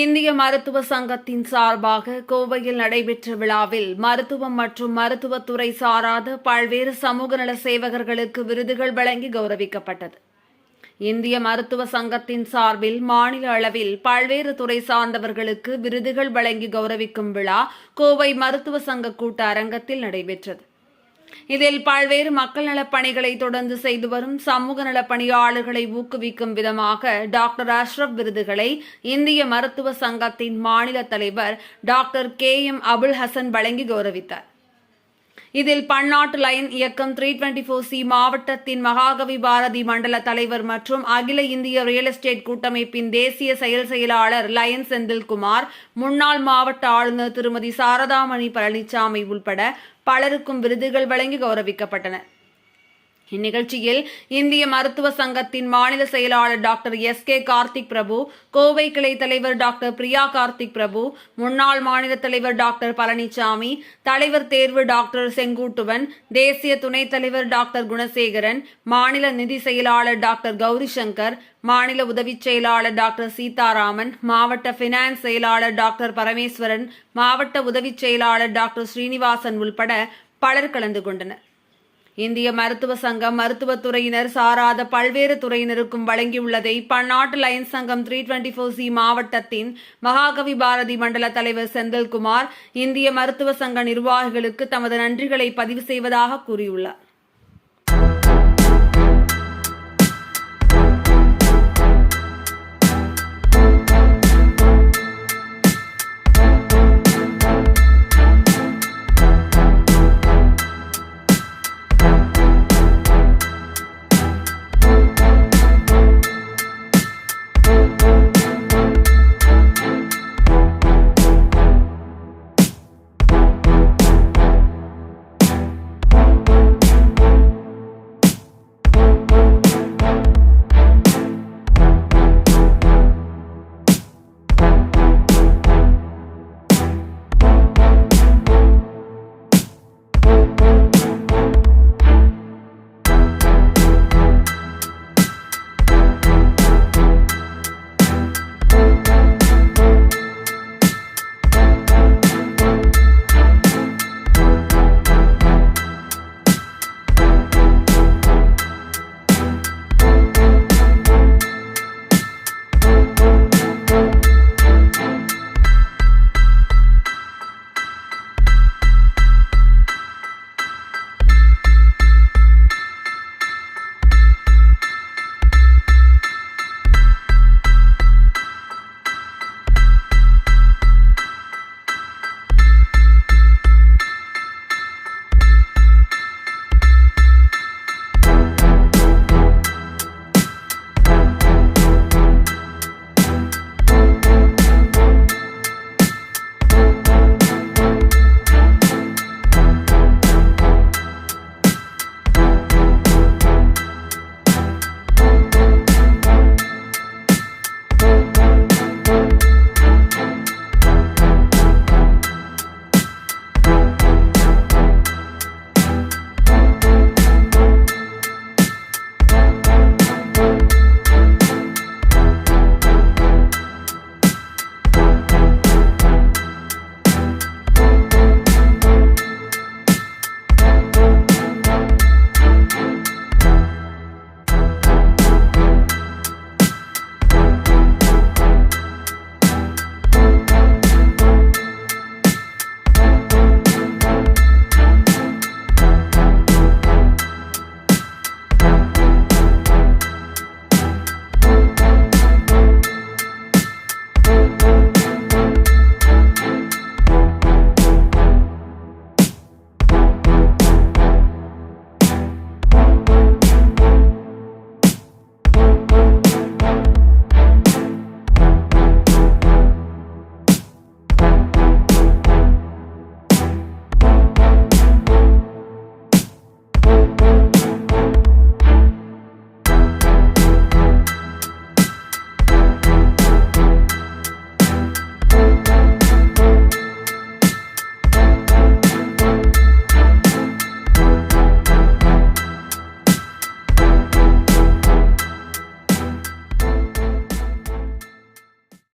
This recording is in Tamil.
இந்திய மருத்துவ சங்கத்தின் சார்பாக கோவையில் நடைபெற்ற விழாவில் மருத்துவம் மற்றும் மருத்துவத்துறை சாராத பல்வேறு சமூக நல சேவகர்களுக்கு விருதுகள் வழங்கி கௌரவிக்கப்பட்டது. இந்திய மருத்துவ சங்கத்தின் சார்பில் மாநில அளவில் பல்வேறு துறை சார்ந்தவர்களுக்கு விருதுகள் வழங்கி கௌரவிக்கும் விழா கோவை மருத்துவ சங்க கூட்ட அரங்கத்தில் நடைபெற்றது. இதில் பல்வேறு மக்கள் நலப் பணிகளை தொடர்ந்து செய்து வரும் சமூக நலப் பணியாளர்களை ஊக்குவிக்கும் விதமாக டாக்டர் அஷ்ரப் விருதுகளை இந்திய மருத்துவ சங்கத்தின் மாநில தலைவர் doctor K M Abul Hasan வழங்கி கௌரவித்தார். இதில் பன்னாட்டு லைன் இயக்கம் த்ரீ டுவெண்ட்டி ஃபோர் சி மாவட்டத்தின் மகாகவி பாரதி மண்டல தலைவர் மற்றும் அகில இந்திய ரியல் எஸ்டேட் கூட்டமைப்பின் தேசிய செயல் செயலாளர் லயன் செந்தில்குமார் முன்னாள் மாவட்ட ஆளுநர் திருமதி சாரதாமணி பழனிசாமி உள்பட பலருக்கும் விருதுகள் வழங்கி கௌரவிக்கப்பட்டன இந்நிகழ்ச்சியில் இந்திய மருத்துவ சங்கத்தின் மாநில செயலாளர் doctor S K Karthik Prabhu Kovai கிளை தலைவர் டாக்டர் பிரியா கார்த்திக் பிரபு முன்னாள் மாநில தலைவர் டாக்டர் பழனிசாமி தலைவர் தேர்வு டாக்டர் செங்கூட்டுவன் தேசிய துணைத் தலைவர் டாக்டர் குணசேகரன் மாநில நிதி செயலாளர் டாக்டர் கௌரி சங்கர் மாநில உதவிச் செயலாளர் டாக்டர் சீதாராமன் மாவட்ட பினான்ஸ் செயலாளர் டாக்டர் பரமேஸ்வரன் மாவட்ட உதவிச் செயலாளர் டாக்டர் ஸ்ரீனிவாசன் உள்பட பலர் கலந்து கொண்டனர். இந்திய மருத்துவ சங்கம் மருத்துவத்துறையினர் சாராத பல்வேறு துறையினருக்கும் வழங்கியுள்ளதை பன்னாட்டு லயன்ஸ் சங்கம் த்ரீ டுவெண்டி ஃபோர் சி மாவட்டத்தின் மகாகவி பாரதி மண்டல தலைவர் செந்தில்குமார் இந்திய மருத்துவ சங்க நிர்வாகிகளுக்கு தமது நன்றிகளை பதிவு செய்வதாக கூறியுள்ளார்.